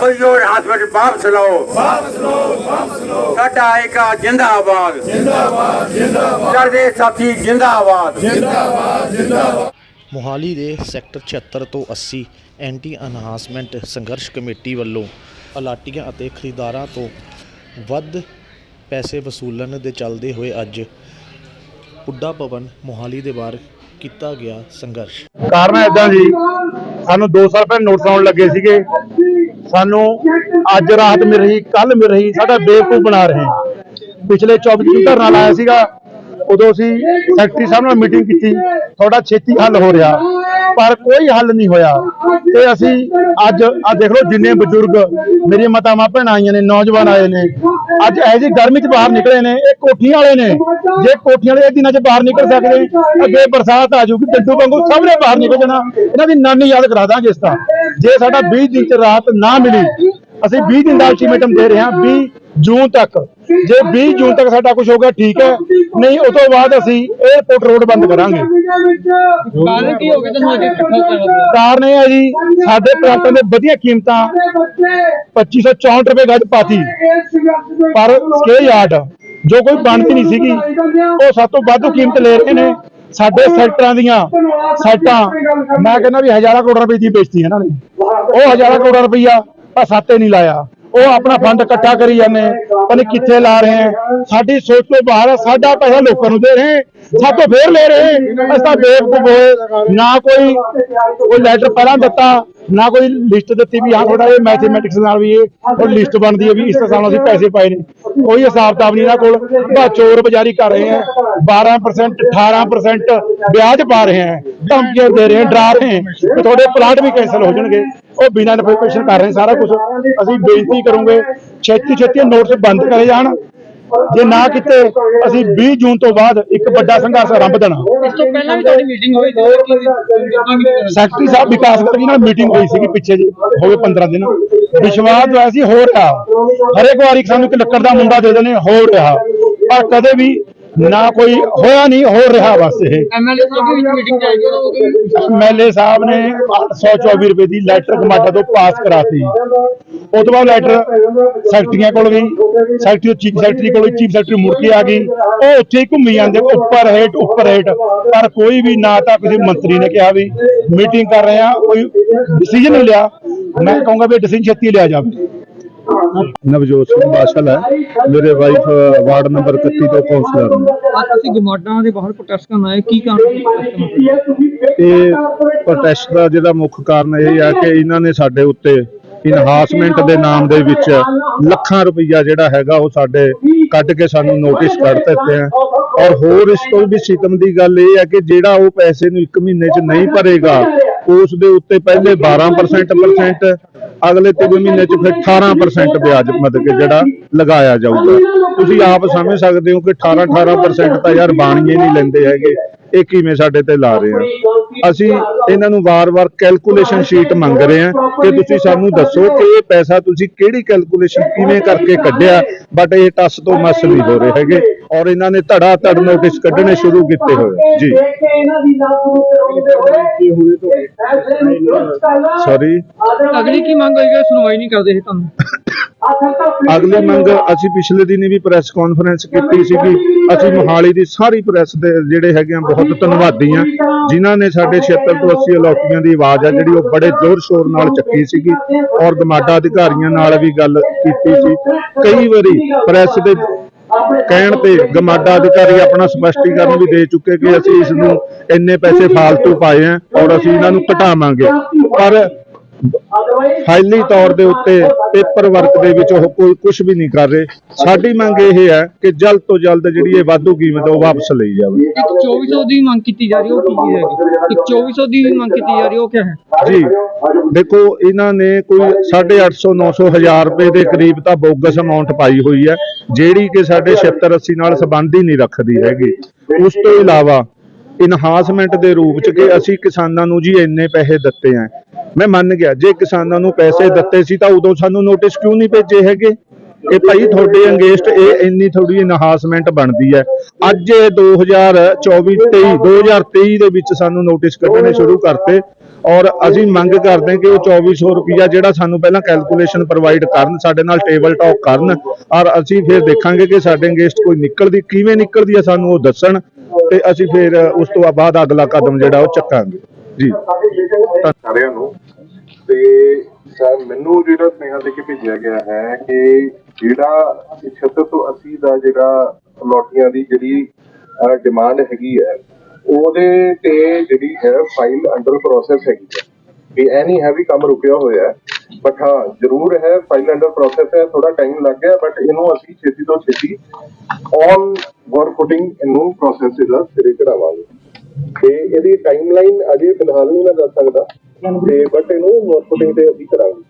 ਬਲਜੋਰ ਹਸਪਤਾਲ ਵਾਪਸ ਲਓ। ਵਾਪਸ ਲਓ ਵਾਪਸ ਲਓ। ਸਾਡਾ ਏਕਾ ਜਿੰਦਾਬਾਦ। ਜਿੰਦਾਬਾਦ ਜਿੰਦਾਬਾਦ। ਚੜ੍ਹਦੇ ਸਾਥੀ ਜਿੰਦਾਬਾਦ। ਮੋਹਾਲੀ ਦੇ ਸੈਕਟਰ 76 ਤੋਂ 80 ਐਂਟੀ ਅਨਹਾਂਸਮੈਂਟ ਸੰਘਰਸ਼ ਕਮੇਟੀ ਵੱਲੋਂ ਅਲਾਟੀਆਂ ਅਤੇ ਖਰੀਦਦਾਰਾਂ ਤੋਂ ਵੱਧ ਪੈਸੇ ਵਸੂਲਣ ਦੇ ਚੱਲਦੇ ਹੋਏ ਅੱਜ ਪੁੱਡਾ ਭਵਨ ਮੋਹਾਲੀ ਦੇ ਬਾਹਰ ਕੀਤਾ ਗਿਆ ਸੰਘਰਸ਼। ਕਾਰਨ ਇਦਾਂ ਜੀ ਸਾਨੂੰ 2 ਸਾਲ ਪਹਿਲਾਂ ਨੋਟਿਸ ਆਉਣ ਲੱਗੇ ਸੀਗੇ ਸਾਨੂੰ ਅੱਜ ਰਾਤ ਮਿਲ ਰਹੀ ਕੱਲ ਮਿਲ ਰਹੀ, ਸਾਡਾ ਬੇਵਕੂਫ ਬਣਾ ਰਹੇ। ਪਿਛਲੇ 24 ਦਿਨ ਧਰਨਾ ਲਾਇਆ ਸੀਗਾ, ਉਦੋਂ ਅਸੀਂ ਸੈਕਟਰੀ ਸਾਹਿਬ ਨਾਲ ਮੀਟਿੰਗ ਕੀਤੀ ਥੋੜਾ ਛੇਤੀ ਹੱਲ ਹੋ ਰਿਹਾ। ਪਰ ਕੋਈ ਹੱਲ ਨਹੀਂ ਹੋਇਆ। ਤੇ ਅਸੀਂ ਅੱਜ ਆ ਦੇਖ ਲਓ ਜਿੰਨੇ ਬਜ਼ੁਰਗ ਮੇਰੀ ਮਾਤਾਵਾਂ ਭੈਣਾਂ ਆਈਆਂ ਨੇ, ਨੌਜਵਾਨ ਆਏ ਨੇ। ਅੱਜ ਇਹ ਜੀ ਗਰਮੀ 'ਚ ਬਾਹਰ ਨਿਕਲੇ ਨੇ, ਇਹ ਕੋਠੀਆਂ ਵਾਲੇ ਨੇ। ਜੇ ਕੋਠੀਆਂ ਵਾਲੇ ਇਹ ਦਿਨਾਂ 'ਚ ਬਾਹਰ ਨਿਕਲ ਸਕਦੇ, ਅੱਗੇ ਬਰਸਾਤ ਆ ਜਾਊਗੀ, ਡੱਡੂ ਵਾਂਗੂ ਸਭ ਨੇ ਬਾਹਰ ਨਿਕਲ ਜਾਣਾ। ਇਹਨਾਂ ਦੀ ਨਾਨੀ ਯਾਦ ਕਰਾ ਦਾਂਗੇ ਇਸ ਤਰ੍ਹਾਂ। ਜੇ ਸਾਡਾ 20 ਦਿਨ 'ਚ ਰਾਤ ਨਾ ਮਿਲੀ ਅਸੀਂ 20 ਦਿਨ ਦਾ ਅਲਟੀਮੇਟਮ ਦੇ ਰਹੇ ਹਾਂ 20 ਜੂਨ ਤੱਕ। ਜੇ 20 ਜੂਨ ਤੱਕ ਸਾਡਾ ਕੁਝ ਹੋਗਾ ਠੀਕ ਹੈ। ਨਹੀਂ ਉਸ ਤੋਂ ਬਾਅਦ ਅਸੀਂ 에어ਪੋਰਟ ਰੋਡ ਬੰਦ ਕਰਾਂਗੇ। ਕਾਰਨ ਕੀ ਹੋ ਗਿਆ ਤੁਹਾਨੂੰ ਅੱਜ ਇਕੱਠਾ ਕਰਨ ਦਾ? ਕਾਰਨ ਇਹ ਹੈ ਜੀ ਸਾਡੇ ਪ੍ਰਾਂਤਾਂ ਦੇ ਵਧੀਆ ਕੀਮਤਾਂ 2564 ਰੁਪਏ ਗੱਜ ਪਾਤੀ। ਪਰ ਸਕੇਲ ਯਾਰਡ ਜੋ ਕੋਈ ਬਣਦੀ ਨਹੀਂ ਸੀਗੀ ਉਹ ਸਭ ਤੋਂ ਵੱਧ ਕੀਮਤ ਲੈ ਰਹੇ ਨੇ। ਸਾਡੇ ਸੈਕਟਰਾਂ ਦੀਆਂ ਸਾਈਟਾਂ ਮੈਂ ਕਹਿੰਦਾ ਵੀ ਹਜ਼ਾਰਾਂ ਕਰੋੜ ਰੁਪਏ ਦੀ ਵੇਚਤੀ ਇਹਨਾਂ ਨੇ। ਉਹ ਹਜ਼ਾਰਾਂ ਕਰੋੜ ਰੁਪਈਆ ਸਾਤੇ ਨਹੀਂ ਲਾਇਆ। ਉਹ ਆਪਣਾ ਫੰਡ ਇਕੱਠਾ ਕਰੀ ਜਾਂਦੇ ਪਤਾ ਕਿੱਥੇ ਲਾ ਰਹੇ ਸਾਡੀ ਸੋਚ ਤੋਂ ਬਾਹਰ ਹੈ। ਸਾਡਾ ਪੈਸਾ ਲੋਕਾਂ ਨੂੰ ਦੇ ਰਹੇ ਹੈ, ਸਾਤੋਂ ਫੇਰ ਲੈ ਰਹੇ। ਅਸੀਂ ਤਾਂ ਬੇਵਕੂਫ ਹੋਏ। ਨਾ ਕੋਈ ਕੋਈ ਲੈਟਰ ਪਹਿਲਾਂ ਦਿੱਤਾ। ਨਾ ਕੋਈ ਲਿਸਟ ਦਿੱਤੀ ਵੀ ਹਾਂ ਥੋੜਾ ਇਹ ਮੈਥਮੈਟਿਕਸ ਨਾਲ ਵੀ ਇਹ ਉਹ ਲਿਸਟ ਬਣਦੀ ਹੈ ਵੀ ਇਸ ਹਿਸਾਬ ਨਾਲ ਅਸੀਂ ਪੈਸੇ ਪਾਏ ਨੇ। ਕੋਈ ਹਿਸਾਬ ਕਿਤਾਬ ਨਹੀਂ ਇਹਨਾਂ ਕੋਲ। ਬਾ ਚੋਰ ਬਜ਼ਾਰੀ ਕਰ ਰਹੇ ਹੈ। 12% 18% ਵਿਆਜ ਪਾ ਰਹੇ ਹੈ। ਧਮਕੀਆਂ ਦੇ ਰਹੇ ਹੈ, ਡਰਾ ਰਹੇ ਹੈ। ਕਿ ਤੁਹਾਡੇ ਪਲਾਟ ਵੀ ਕੈਂਸਲ ਹੋ ਜਾਣਗੇ। ਉਹ ਬਿਨਾਂ ਨੋਟੀਫਿਕੇਸ਼ਨ ਕਰ ਰਹੇ ਸਾਰਾ ਕੁਝ ਅਸੀਂ ਬੇਨਤੀ ਕਰੂੰਗੇ ਛੇਤੀ ਛੇਤੀ ਨੋਟਿਸ ਬੰਦ ਕਰੇ ਜਾਣ। ਜੇ ਨਾ ਕੀਤੇ ਅਸੀਂ 20 ਜੂਨ ਤੋਂ ਬਾਅਦ ਇੱਕ ਵੱਡਾ ਸੰਘਰਸ਼ ਆਰੰਭ ਦੇਣਾ। ਇਸ ਤੋਂ ਪਹਿਲਾਂ ਵੀ ਤੁਹਾਡੀ ਮੀਟਿੰਗ ਹੋਈ ਸੀ? ਕਿ ਸੈਕਟਰੀ ਸਾਹਿਬ ਵਿਕਾਸ ਕਰ ਨਾਲ ਮੀਟਿੰਗ ਹੋਈ ਸੀਗੀ ਪਿੱਛੇ ਜੀ ਹੋਵੇ 15 ਦਿਨ। ਵਿਸ਼ਵਾਸ ਹੋਇਆ ਸੀ ਹੋ ਰਿਹਾ। ਹਰੇਕ ਵਾਰੀ ਸਾਨੂੰ ਇੱਕ ਲੱਕੜ ਦਾ ਮੁੰਡਾ ਦੇ ਦੇਣੇ ਹੋ ਰਿਹਾ। ਪਰ ਕਦੇ ਵੀ ਨਾ ਕੋਈ ਹੋਇਆ ਨਹੀਂ ਹੋ ਰਿਹਾ ਬਸ ਇਹ। ਐਮਐਲਏ ਸਾਹਿਬ ਦੀ ਮੀਟਿੰਗ ਉਹ ਐਮਐਲਏ ਸਾਹਿਬ ਨੇ 824 ਰੁਪਏ ਦੀ ਲੈਟਰ ਕਮਾਟਾ ਤੋਂ ਪਾਸ ਕਰਾਤੀ। ਉਹ ਤੋਂ ਬਾਅਦ ਲੈਟਰ ਸੈਕਟਰੀਆਂ ਕੋਲ ਗਈ ਸੈਕਟਰੀ ਚੀਫ ਸੈਕਟਰੀ ਕੋਲ ਚੀਫ ਸੈਕਟਰੀ ਮੁੜ ਕੇ ਆ ਗਈ। ਉਹ ਉੱਥੇ ਹੀ ਘੁੰਮੀ ਜਾਂਦੇ ਉੱਪਰ ਹੇਠ ਉੱਪਰ ਹੇਠ। ਪਰ ਕੋਈ ਵੀ ਨਾ ਤਾਂ ਕਿਸੇ ਮੰਤਰੀ ਨੇ ਕਿਹਾ ਵੀ ਮੀਟਿੰਗ ਕਰ ਰਹੇ ਆ ਕੋਈ ਡਿਸੀਜਨ ਨਹੀਂ ਲਿਆ। ਮੈਂ ਕਹੂੰਗਾ ਵੀ ਡਿਸੀਜਨ ਛੇਤੀ ਲਿਆ ਜਾਵੇ। ਨਵਜੋਤ ਸਿੰਘ ਬਾਸ਼ਲ ਹੈ। ਮੇਰੇ ਵਾਈਫ ਵਾਰਡ ਨੰਬਰ 31 ਤੋਂ ਕਾਉਂਸਲਰ ਨੇ। ਅੱਜ ਅਸੀਂ ਗਮਾਡਾਂ ਦੇ ਬਾਹਰ ਪ੍ਰੋਟੈਸਟ ਕਰਨ ਆਏ। ਕੀ ਕਾਰਨ ਇਹ ਪ੍ਰੋਟੈਸਟ ਦਾ? ਜਿਹੜਾ ਮੁੱਖ ਕਾਰਨ ਇਹ ਹੈ ਕਿ ਇਹਨਾਂ ਨੇ ਸਾਡੇ ਉੱਤੇ ਇਨਹਾਂਸਮੈਂਟ ਦੇ ਨਾਮ ਦੇ ਵਿੱਚ ਲੱਖਾਂ ਰੁਪਈਆ ਜਿਹੜਾ ਹੈਗਾ ਉਹ ਸਾਡੇ ਕੱਢ ਕੇ ਸਾਨੂੰ ਨੋਟਿਸ ਕੱਢ ਦਿੱਤੇ ਆ। ਔਰ ਹੋਰ ਇਸ ਤੋਂ ਵੀ ਸਿਤਮ ਦੀ ਗੱਲ ਇਹ ਹੈ ਕਿ ਜਿਹੜਾ ਉਹ ਪੈਸੇ ਨੂੰ 1 ਮਹੀਨੇ 'ਚ ਨਹੀਂ ਭਰੇਗਾ ਉਸ ਦੇ ਉੱਤੇ ਪਹਿਲੇ 12% ਪਰਸੈਂਟ ਅਗਲੇ 3 ਮਹੀਨੇ 'ਚ ਫਿਰ 18% ਵਿਆਜ ਮਤਲਬ ਕਿ ਜਿਹੜਾ ਲਗਾਇਆ ਜਾਊਗਾ। ਤੁਸੀਂ ਆਪ ਸਮਝ ਸਕਦੇ ਹੋ ਕਿ 18 18% ਤਾਂ ਯਾਰ ਬਾਣੀਏ ਨਹੀਂ ਲੈਂਦੇ ਹੈਗੇ। ਇਹ ਕਿਵੇਂ ਸਾਡੇ ਤੇ ਲਾ ਰਹੇ ਆ? ਅਸੀਂ ਇਹਨਾਂ ਨੂੰ ਵਾਰ-ਵਾਰ ਕੈਲਕੂਲੇਸ਼ਨ ਸ਼ੀਟ ਮੰਗ ਰਹੇ ਆ ਕਿ ਤੁਸੀਂ ਸਾਨੂੰ ਦੱਸੋ ਕਿ ਇਹ ਪੈਸਾ ਤੁਸੀਂ ਕਿਹੜੀ ਕੈਲਕੂਲੇਸ਼ਨ ਕਿਵੇਂ ਕਰਕੇ ਕੱਢਿਆ ਬਟ ਇਹ ਟੱਸ ਤੋਂ ਮਸ ਨਹੀਂ ਹੋ ਰਹੇ ਹੈਗੇ। ਔਰ ਇਹਨਾਂ ਨੇ ਧੜਾ ਧੜ ਨੋਟਿਸ ਕੱਢਣੇ ਸ਼ੁਰੂ ਕੀਤੇ ਹੋਏ ਜੀ। ਸੌਰੀ ਅਗਲੀ ਕੀ ਮੰਗ ਹੋਏਗੀ ਸੁਣਵਾਈ ਨਹੀਂ ਕਰਦੇ ਇਹ ਤੁਹਾਨੂੰ ਅਗਲੀ ਮੰਗ ਅਸੀਂ ਪਿਛਲੇ ਦਿਨੀ ਵੀ ਪ੍ਰੈਸ ਕਾਨਫਰੰਸ ਕੀਤੀ ਸੀਗੀ। ਅਸੀਂ ਮੋਹਾਲੀ ਦੀ ਸਾਰੀ ਪ੍ਰੈਸ ਦੇ ਜਿਹੜੇ ਹੈਗੇ ਆ ਬਹੁਤ ਧੰਨਵਾਦੀ ਆ ਜਿਨ੍ਹਾਂ ਨੇ ਸਾਡੇ ਖੇਤਰ ਤੋਂ 80 ਅਲੋਟੀਆਂ ਦੀ ਆਵਾਜ਼ ਆ ਜਿਹੜੀ ਉਹ ਬੜੇ ਜ਼ੋਰ ਸ਼ੋਰ ਨਾਲ ਚੱਕੀ ਸੀਗੀ ਔਰ ਗਮਾਡਾ ਅਧਿਕਾਰੀਆਂ ਨਾਲ ਵੀ ਗੱਲ ਕੀਤੀ ਸੀ। ਕਈ ਵਾਰੀ ਪ੍ਰੈਸ ਦੇ ਕਹਿਣ ਤੇ ਗਮਾਡਾ ਅਧਿਕਾਰੀ ਆਪਣਾ ਸਪਸ਼ਟੀਕਰਨ ਵੀ ਦੇ ਚੁੱਕੇ ਕਿ ਅਸੀਂ ਇਸ ਨੂੰ ਇੰਨੇ ਪੈਸੇ ਫਾਲਤੂ ਪਾਏ ਆ ਔਰ ਅਸੀਂ ਇਹਨਾਂ ਨੂੰ ਘਟਾਵਾਂਗੇ। ਪਰ ਫਾਈਲੀ ਤੌਰ ਦੇ ਉੱਤੇ ਪੇਪਰ ਵਰਕ ਦੇ ਵਿੱਚ ਉਹ ਕੋਈ ਕੁਝ ਵੀ ਨਹੀਂ ਕਰ ਰਹੇ। ਸਾਡੀ ਮੰਗ ਇਹ ਹੈ ਕਿ ਜਲਦ ਤੋਂ ਜਲਦ ਜਿਹੜੀ ਇਹ ਵਾਧੂ ਕੀਮਤ ਹੈ ਉਹ ਵਾਪਸ ਲਈ ਜਾਵੇ। ਇੱਕ 2400 ਦੀ ਮੰਗ ਕੀਤੀ ਜਾ ਰਹੀ ਹੈ ਉਹ ਕੀ ਹੈਗੀ ਇੱਕ 2400 ਦੀ ਮੰਗ ਕੀਤੀ ਜਾ ਰਹੀ ਹੈ ਉਹ ਕੀ ਹੈ? ਜੀ ਦੇਖੋ ਇਹਨਾਂ ਨੇ ਕੋਈ 850 900 ਹਜ਼ਾਰ ਰੁਪਏ ਦੇ ਕਰੀਬ ਤਾਂ ਬੋਗਸ ਅਮਾਉਂਟ ਪਾਈ ਹੋਈ ਹੈ ਜਿਹੜੀ ਕਿ ਸਾਡੇ 76 80 ਨਾਲ ਸੰਬੰਧ ਹੀ ਨਹੀਂ ਰੱਖਦੀ ਹੈਗੀ। ਉਸ ਤੋਂ ਇਲਾਵਾ ਇਨਹਾਂਸਮੈਂਟ ਦੇ ਰੂਪ ਚ ਕਿ ਅਸੀਂ ਕਿਸਾਨਾਂ ਨੂੰ ਜੀ ਇੰਨੇ ਪੈਸੇ ਦਿੱਤੇ ਆ ਮੈਂ ਮੰਨ ਗਿਆ, ਜੇ ਕਿਸਾਨਾਂ ਨੂੰ ਪੈਸੇ ਦਿੱਤੇ ਸੀ ਤਾਂ ਉਦੋਂ ਸਾਨੂੰ ਨੋਟਿਸ ਕਿਉਂ ਨਹੀਂ ਭੇਜੇ ਹੈਗੇ? ਇਹ ਭਾਈ ਤੁਹਾਡੇ ਅੰਗੇਸਟ ਇਹ ਇੰਨੀ ਥੋੜੀ ਇਨਹਾਂਸਮੈਂਟ ਬਣਦੀ ਹੈ ਅੱਜ ਇਹ 2024 23 2023 ਦੇ ਵਿੱਚ ਸਾਨੂੰ ਨੋਟਿਸ ਕੱਢਣੇ ਸ਼ੁਰੂ ਕਰਤੇ ਔਰ ਅਸੀਂ ਮੰਗ ਕਰਦੇ ਹਾਂ ਕਿ ਉਹ 2400 ਰੁਪਿਆ ਜਿਹੜਾ ਸਾਨੂੰ ਪਹਿਲਾਂ ਕੈਲਕੂਲੇਸ਼ਨ ਪ੍ਰੋਵਾਈਡ ਕਰਨ, ਸਾਡੇ ਨਾਲ ਟੇਬਲ ਟਾਕ ਕਰਨ ਔਰ ਅਸੀਂ ਫਿਰ ਦੇਖਾਂਗੇ ਕਿ ਸਾਡੇ ਅੰਗੇਸਟ ਕੋਈ ਨਿਕਲਦੀ, ਕਿਵੇਂ ਨਿਕਲਦੀ ਹੈ ਸਾਨੂੰ ਉਹ ਦੱਸਣ। ਤੇ ਅਸੀਂ ਫਿਰ ਉਸ ਤੋਂ ਬਾਅਦ ਅਗਲਾ ਕਦਮ ਜਿਹੜਾ ਉਹ ਚੱਕਾਂਗੇ। ਜੀ। ਸਾਰਿਆਂ ਨੂੰ। ਤੇ ਸਰ, ਮੈਨੂੰ ਜਿਹੜਾ ਸੁਨੇਹਾ ਦੇ ਕੇ ਭੇਜਿਆ ਗਿਆ ਹੈ ਕਿ ਜਿਹੜਾ 76 ਤੋਂ 80 ਦਾ ਜਿਹੜਾ ਲੋਟੀਆਂ ਦੀ ਜਿਹੜੀ ਡਿਮਾਂਡ ਹੈਗੀ ਹੈ, ਉਹਦੇ ਤੇ ਜਿਹੜੀ ਹੈ ਫਾਈਲ ਅੰਡਰ ਪ੍ਰੋਸੈਸ ਹੈਗੀ ਹੈ। ਵੀ ਇਹ ਨਹੀਂ ਹੈ ਵੀ ਕੰਮ ਰੁਕਿਆ ਹੋਇਆ ਹੈ। ਬਟ ਹਾਂ, ਜ਼ਰੂਰ ਹੈ ਫਾਈਲ ਅੰਡਰ ਪ੍ਰੋਸੈਸ ਹੈ ਥੋੜਾ ਟਾਈਮ ਲੱਗ ਗਿਆ ਬਟ ਇਹਨੂੰ ਅਸੀਂ ਛੇਤੀ ਤੋਂ ਛੇਤੀ ਔਨ ਵਰਕ ਫੁਟਿੰਗ ਇਹਨੂੰ ਪ੍ਰੋਸੈਸ ਦਾ ਸਿਰੇ ਚੜਾਵਾਂਗੇ ਤੇ ਇਹਦੀ ਟਾਈਮਲਾਈਨ ਅਜੇ ਫਿਲਹਾਲ ਨਹੀਂ ਮੈਂ ਦੱਸ ਸਕਦਾ, ਤੇ ਬਟ ਇਹਨੂੰ ਵਰਕ ਫੁਟਿੰਗ ਤੇ ਅਸੀਂ ਕਰਾਂਗੇ।